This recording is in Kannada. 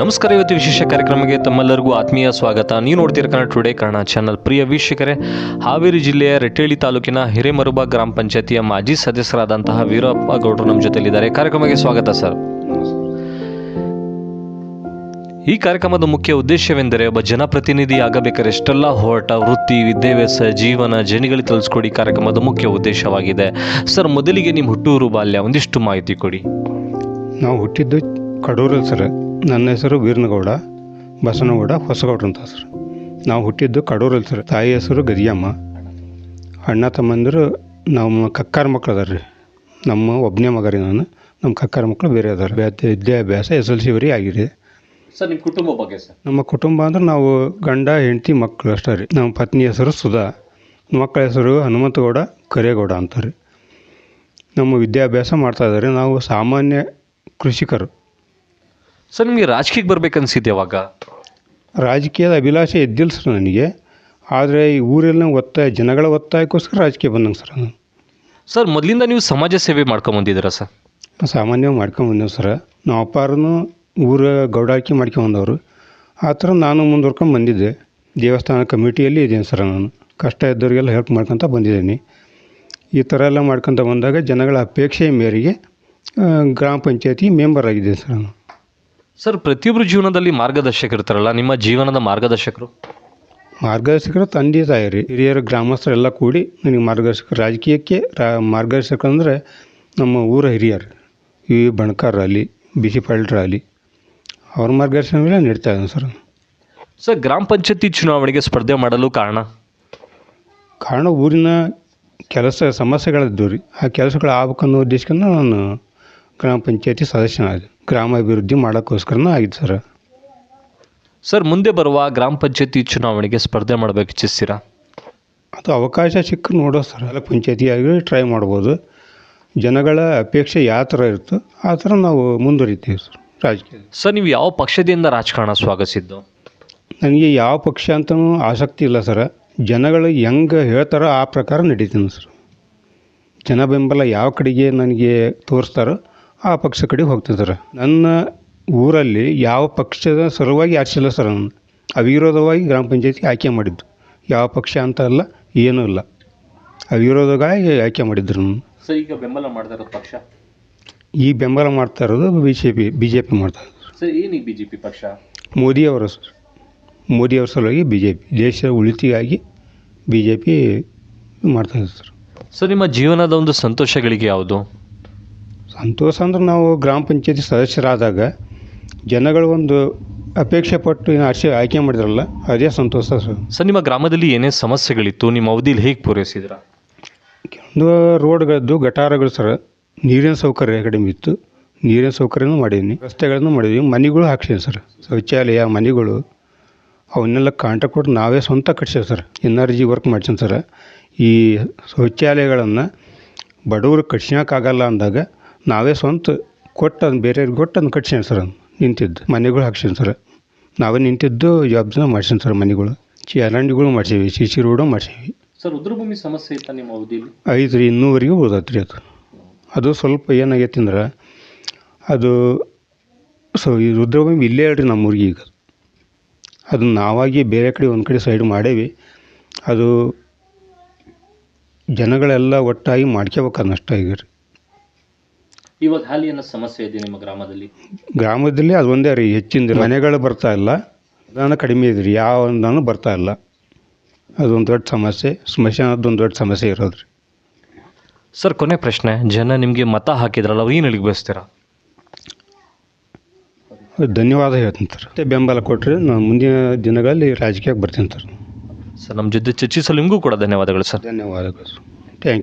ನಮಸ್ಕಾರ, ಇವತ್ತು ವಿಶೇಷ ಕಾರ್ಯಕ್ರಮಕ್ಕೆ ತಮ್ಮೆಲ್ಲರಿಗೂ ಆತ್ಮೀಯ ಸ್ವಾಗತ. ನೀವು ನೋಡ್ತೀರ ಕನ್ನಡ ಟುಡೇ ಕನ್ನಡ ಚಾನಲ್ ಪ್ರಿಯ ವೀಕ್ಷಕರೇ, ಹಾವೇರಿ ಜಿಲ್ಲೆಯ ರೆಟ್ಟೇಳಿ ತಾಲೂಕಿನ ಹಿರೇಮರುಬ ಗ್ರಾಮ ಪಂಚಾಯತಿಯ ಮಾಜಿ ಸದಸ್ಯರಾದಂತಹ ವೀರಪ್ಪ ಗೌಡರು ನಮ್ಮ ಜೊತೆಯಲ್ಲಿದ್ದಾರೆ. ಕಾರ್ಯಕ್ರಮಕ್ಕೆ ಸ್ವಾಗತ, ಸರ್. ಈ ಕಾರ್ಯಕ್ರಮದ ಮುಖ್ಯ ಉದ್ದೇಶವೆಂದರೆ, ಒಬ್ಬ ಜನಪ್ರತಿನಿಧಿ ಆಗಬೇಕಾದ್ರೆ ಎಷ್ಟೆಲ್ಲ ಹೋರಾಟ, ವೃತ್ತಿ, ವಿದ್ಯಾಭ್ಯಾಸ, ಜೀವನ ಜನಿಗಳಿಗೆ ತಿಳಿಸ್ಕೊಡಿ ಕಾರ್ಯಕ್ರಮದ ಮುಖ್ಯ ಉದ್ದೇಶವಾಗಿದೆ. ಸರ್, ಮೊದಲಿಗೆ ನಿಮ್ಮ ಹುಟ್ಟೂರು ಬಾಲ್ಯ, ಒಂದಿಷ್ಟು ಮಾಹಿತಿ ಕೊಡಿ. ನಾವು ಹುಟ್ಟಿದ್ದು ಕಡೂರಲ್ಲಿ ಸರ್ ನನ್ನ ಹೆಸರು ವೀರನಗೌಡ ಬಸನಗೌಡ ಹೊಸಗೌಡ್ರು ಅಂತ ಸರ್. ನಾವು ಹುಟ್ಟಿದ್ದು ಕಡೂರಲ್ಲಿ ಸರ್ ತಾಯಿ ಹೆಸರು ಗದಿಯಮ್ಮ. ಅಣ್ಣ ತಮ್ಮಂದಿರು ನಮ್ಮ ಕಕ್ಕಾರ ಮಕ್ಳು ಅದಾರ ರೀ ನಮ್ಮ ಒಬ್ಬನೇ ಮಗ ರೀ ನಾನು ನಮ್ಮ ಕಕ್ಕಾರ ಮಕ್ಕಳು ಬೇರೆ ಅದಾರ ವಿದ್ಯಾಭ್ಯಾಸ ಎಸ್ ಎಲ್ ಸಿ ವರಿ ಆಗಿದೆ. ಸರ್ ನಿಮ್ಮ ಕುಟುಂಬ ಬಗ್ಗೆ ಸರ್? ನಮ್ಮ ಕುಟುಂಬ ಅಂದ್ರೆ ನಾವು ಗಂಡ ಹೆಂಡತಿ ಮಕ್ಕಳು ಅಷ್ಟೇ ರೀ. ನಮ್ಮ ಪತ್ನಿ ಹೆಸರು ಸುಧಾ ಮಕ್ಕಳ ಹೆಸರು ಹನುಮಂತಗೌಡ ಕರೇಗೌಡ ಅಂತಾರೆ. ನಮ್ಮ ವಿದ್ಯಾಭ್ಯಾಸ ಮಾಡ್ತಾ ಇದ್ದಾರೆ ನಾವು ಸಾಮಾನ್ಯ ಕೃಷಿಕರು. ಸರ್ ನಿಮಗೆ ರಾಜಕೀಯಕ್ಕೆ ಬರಬೇಕನ್ಸಿದ್ದೆ ಯಾವಾಗ? ರಾಜಕೀಯದ ಅಭಿಲಾಷೆ ಇದ್ದಿಲ್ಲ ಸರ್ ನನಗೆ. ಆದರೆ ಈ ಊರಿನ ಒತ್ತಾಯ ಜನಗಳ ಒತ್ತಾಯಕ್ಕೋಸ್ಕರ ರಾಜಕೀಯ ಬಂದಂಗೆ ಸರ್ ನಾನು. ಸರ್ ಮೊದಲಿಂದ ನೀವು ಸಮಾಜ ಸೇವೆ ಮಾಡ್ಕೊಂಬಂದಿದ್ದೀರಾ ಸರ್? ಸಾಮಾನ್ಯವಾಗಿ ಮಾಡ್ಕೊಂಬಂದೇವು ಸರ್. ನಮ್ಮ ಅಪ್ಪಾರನು ಊರ ಗೌಡಾಕಿ ಮಾಡ್ಕೊಂಬಂದವರು ಆ ಥರ ನಾನು ಮುಂದುವರ್ಕೊಂಡು ಬಂದಿದ್ದೆ. ದೇವಸ್ಥಾನ ಕಮಿಟಿಯಲ್ಲಿ ಇದ್ದೀನಿ ಸರ್ ನಾನು. ಕಷ್ಟ ಇದ್ದವರಿಗೆಲ್ಲ ಹೆಲ್ಪ್ ಮಾಡ್ಕೊತ ಬಂದಿದ್ದೀನಿ. ಈ ಥರ ಎಲ್ಲ ಮಾಡ್ಕೊತ ಬಂದಾಗ ಜನಗಳ ಅಪೇಕ್ಷೆಯ ಮೇರೆಗೆ ಗ್ರಾಮ ಪಂಚಾಯತಿ ಮೆಂಬರ್ ಆಗಿದ್ದೀನಿ ಸರ್ ನಾನು. ಸರ್ ಪ್ರತಿಯೊಬ್ಬರು ಜೀವನದಲ್ಲಿ ಮಾರ್ಗದರ್ಶಕ ಇರ್ತಾರಲ್ಲ ನಿಮ್ಮ ಜೀವನದ ಮಾರ್ಗದರ್ಶಕರು? ಮಾರ್ಗದರ್ಶಕರು ತಂದೆ ತಾಯಿ ರೀ ಹಿರಿಯರು ಗ್ರಾಮಸ್ಥರೆಲ್ಲ ಕೂಡಿ ನನಗೆ ಮಾರ್ಗದರ್ಶಕ ರಾಜಕೀಯಕ್ಕೆ ರಾ ಮಾರ್ಗದರ್ಶಕ ಅಂದರೆ ನಮ್ಮ ಊರ ಹಿರಿಯರು. ಈ ವಿ ಅಲ್ಲಿ ಬಿ ಸಿ ಅವ್ರ ಮಾರ್ಗದರ್ಶನ ಮೇಲೆ ನೀಡ್ತಾ ಇದ್ದೀನಿ ಸರ್. ಸರ್ ಗ್ರಾಮ ಪಂಚಾಯತಿ ಚುನಾವಣೆಗೆ ಸ್ಪರ್ಧೆ ಮಾಡಲು ಕಾರಣ? ಕಾರಣ ಊರಿನ ಕೆಲಸ ಸಮಸ್ಯೆಗಳಿದ್ದವು ರೀ. ಆ ಕೆಲಸಗಳು ಆಗ್ಬೇಕನ್ನೋ ಉದ್ದೇಶಕ್ಕೆ ನಾನು ಗ್ರಾಮ ಪಂಚಾಯತಿ ಸದಸ್ಯನಾದೆ. ಗ್ರಾಮ ಅಭಿವೃದ್ಧಿ ಮಾಡೋಕ್ಕೋಸ್ಕರನೂ ಆಗಿದೆ ಸರ್. ಸರ್ ಮುಂದೆ ಬರುವ ಗ್ರಾಮ ಪಂಚಾಯತಿ ಚುನಾವಣೆಗೆ ಸ್ಪರ್ಧೆ ಮಾಡಬೇಕು ಇಚ್ಛಿಸ್ತೀರಾ? ಅದು ಅವಕಾಶ ಸಿಕ್ಕ ನೋಡೋ ಸರ್ ಎಲ್ಲ ಪಂಚಾಯತಿಯಾಗಿ ಟ್ರೈ ಮಾಡ್ಬೋದು. ಜನಗಳ ಅಪೇಕ್ಷೆ ಯಾವ ಥರ ಇರುತ್ತೋ ಆ ಥರ ನಾವು ಮುಂದುವರಿತೀವಿ ಸರ್ ರಾಜಕೀಯ ಸರ್ ನೀವು ಯಾವ ಪಕ್ಷದಿಂದ ರಾಜಕಾರಣ ಸ್ವಾಗತಿಸಿದ್ದು? ನನಗೆ ಯಾವ ಪಕ್ಷ ಅಂತಲೂ ಆಸಕ್ತಿ ಇಲ್ಲ ಸರ್. ಜನಗಳು ಹೆಂಗೆ ಹೇಳ್ತಾರೋ ಆ ಪ್ರಕಾರ ನಡೀತೀನಿ ಸರ್. ಜನ ಬೆಂಬಲ ಯಾವ ಕಡೆಗೆ ನನಗೆ ತೋರಿಸ್ತಾರೋ ಆ ಪಕ್ಷ ಕಡೆ ಹೋಗ್ತಿದ್ದಾರೆ. ನನ್ನ ಊರಲ್ಲಿ ಯಾವ ಪಕ್ಷದ ಸಲುವಾಗಿ ಆಚಿಲ್ಲ ಸರ್ ನಾನು. ಅವಿರೋಧವಾಗಿ ಗ್ರಾಮ ಪಂಚಾಯತಿ ಆಯ್ಕೆ ಮಾಡಿದ್ದು. ಯಾವ ಪಕ್ಷ ಅಂತ ಅಲ್ಲ ಏನೂ ಇಲ್ಲ. ಅವಿರೋಧವಾಗಿ ಆಯ್ಕೆ ಮಾಡಿದ್ರು ನಾನು. ಸರ್ ಈಗ ಬೆಂಬಲ ಮಾಡ್ತಾ ಇರೋದು ಪಕ್ಷ? ಈ ಬೆಂಬಲ ಮಾಡ್ತಾ ಇರೋದು B J P B J P ಮಾಡ್ತಾ ಇರೋದು. ಸರ್ ಏನು ಬಿ ಜೆ ಪಿ ಪಕ್ಷ? ಮೋದಿಯವರ ಸರ್ ಮೋದಿಯವರ ಸಲುವಾಗಿ ಬಿ ಜೆ ಪಿ ದೇಶದ ಉಳಿತಿಗಾಗಿ ಬಿ ಜೆ ಪಿ ಮಾಡ್ತಾ ಇದ್ದಾರೆ ಸರ್. ಸರ್ ನಿಮ್ಮ ಜೀವನದ ಒಂದು ಸಂತೋಷಗಳಿಗೆ ಯಾವುದು? ಸಂತೋಷ ಅಂದ್ರೆ ನಾವು ಗ್ರಾಮ ಪಂಚಾಯತಿ ಸದಸ್ಯರಾದಾಗ ಜನಗಳು ಒಂದು ಅಪೇಕ್ಷೆ ಪಟ್ಟು ಏನು ಆರ್ಸಿ ಆಯ್ಕೆ ಮಾಡಿದ್ರಲ್ಲ ಅದೇ ಸಂತೋಷ ಸರ್. ಸರ್ ನಿಮ್ಮ ಗ್ರಾಮದಲ್ಲಿ ಏನೇ ಸಮಸ್ಯೆಗಳಿತ್ತು? ನಿಮ್ಮ ಅವಧಿಲಿ ಹೇಗೆ ಪೂರೈಸಿದ್ರ? ಕೆಲವೊಂದು ರೋಡ್ಗಳದ್ದು ಗಟಾರಗಳು ಸರ್. ನೀರಿನ ಸೌಕರ್ಯ ಕಡಿಮೆ ಇತ್ತು. ನೀರಿನ ಸೌಕರ್ಯನೂ ಮಾಡೀನಿ ರಸ್ತೆಗಳನ್ನು ಮಾಡಿದ್ವಿ ಮನೆಗಳು ಹಾಕ್ಸೀನಿ ಸರ್. ಶೌಚಾಲಯ ಮನೆಗಳು ಅವನ್ನೆಲ್ಲ ಕಾಂಟ್ರಾಕ್ಟ್ ಕೊಟ್ಟು ನಾವೇ ಸ್ವಂತ ಕಟ್ಸೇವೆ sir. N R G work ಮಾಡ್ಸೀನಿ sir. ಈ ಶೌಚಾಲಯಗಳನ್ನು ಬಡವರು ಕಟ್ಸೋಕ್ಕಾಗಲ್ಲ ಅಂದಾಗ ನಾವೇ ಸ್ವಂತ ಕೊಟ್ಟು ಅದನ್ನು ಬೇರೆಯವ್ರಿಗೆ ಕೊಟ್ಟು ಅದನ್ನು ಕಟ್ಸೇನೆ ಸರ್ ಅದು ನಿಂತಿದ್ದು. ಮನೆಗಳು ಹಾಕ್ಸೇನೆ ಸರ್. ನಾವೇ ನಿಂತಿದ್ದು ಜಾಬ್ಸ್ನ ಮಾಡ್ಸೇನು ಸರ್ ಮನೆಗಳು. ಚರಂಡಿಗಳು ಮಾಡ್ಸೀವಿ ಸಿ ಸಿ ರೋಡು ಮಾಡ್ಸೀವಿ. ಸರ್ ರುದ್ರಭೂಮಿ ಸಮಸ್ಯೆ ಇತ್ತ ನಿಮ್ಮ ಅವಧಿಯಲ್ಲಿ ಐದು ರೀ ಇನ್ನೂವರೆಗೂ ಉಳ್ದೈತೆ ರೀ ಅದು. ಅದು ಸ್ವಲ್ಪ ಏನಾಗೈತಿ ಅಂದ್ರೆ ಅದು ಸೊ ಈ ರುದ್ರಭೂಮಿ ಇಲ್ಲೇ ಹೇಳ್ರಿ ನಮ್ಮ ಊರಿಗೆ ಈಗ. ಅದನ್ನ ನಾವಾಗಿ ಬೇರೆ ಕಡೆ ಒಂದು ಕಡೆ ಸೈಡ್ ಮಾಡೇವಿ. ಅದು ಜನಗಳೆಲ್ಲ ಒಟ್ಟಾಗಿ ಮಾಡ್ಕೋಬೇಕು ಅನ್ನಷ್ಟ ಈಗ ರೀ. ಇವಾಗ ಹಾಲಿ ಅನ್ನೋ ಸಮಸ್ಯೆ ಇದೆ ನಿಮ್ಮ ಗ್ರಾಮದಲ್ಲಿ? ಗ್ರಾಮದಲ್ಲಿ ಅದು ಒಂದೇ ರೀ ಹೆಚ್ಚಿನ ಮನೆಗಳು ಬರ್ತಾ ಇಲ್ಲ. ಅದನ್ನು ಕಡಿಮೆ ಇದೆ ರೀ ಯಾವ ಒಂದನ್ನು ಬರ್ತಾ ಇಲ್ಲ. ಅದೊಂದು ದೊಡ್ಡ ಸಮಸ್ಯೆ ಸ್ಮಶಾನದ ಒಂದು ದೊಡ್ಡ ಸಮಸ್ಯೆ ಇರೋದು ರೀ. ಸರ್ ಕೊನೆ ಪ್ರಶ್ನೆ ಜನ ನಿಮಗೆ ಮತ ಹಾಕಿದ್ರಲ್ಲ ಅವ್ರು ಏನು ಹೇಳಿಗೆ ಬಯಸ್ತೀರಾ? ಧನ್ಯವಾದ ಹೇಳ್ತೀನಿ ಸರ್. ಮತ್ತೆ ಬೆಂಬಲ ಕೊಟ್ಟರೆ ನಾನು ಮುಂದಿನ ದಿನಗಳಲ್ಲಿ ರಾಜಕೀಯಕ್ಕೆ ಬರ್ತೀನಿ ಸರ್. ಸರ್ ನಮ್ಮ ಜೊತೆ ಚರ್ಚಿಸಲು ನಿಮಗೂ ಕೂಡ ಧನ್ಯವಾದಗಳು ಸರ್. ಧನ್ಯವಾದಗಳು ಸರ್. Thank you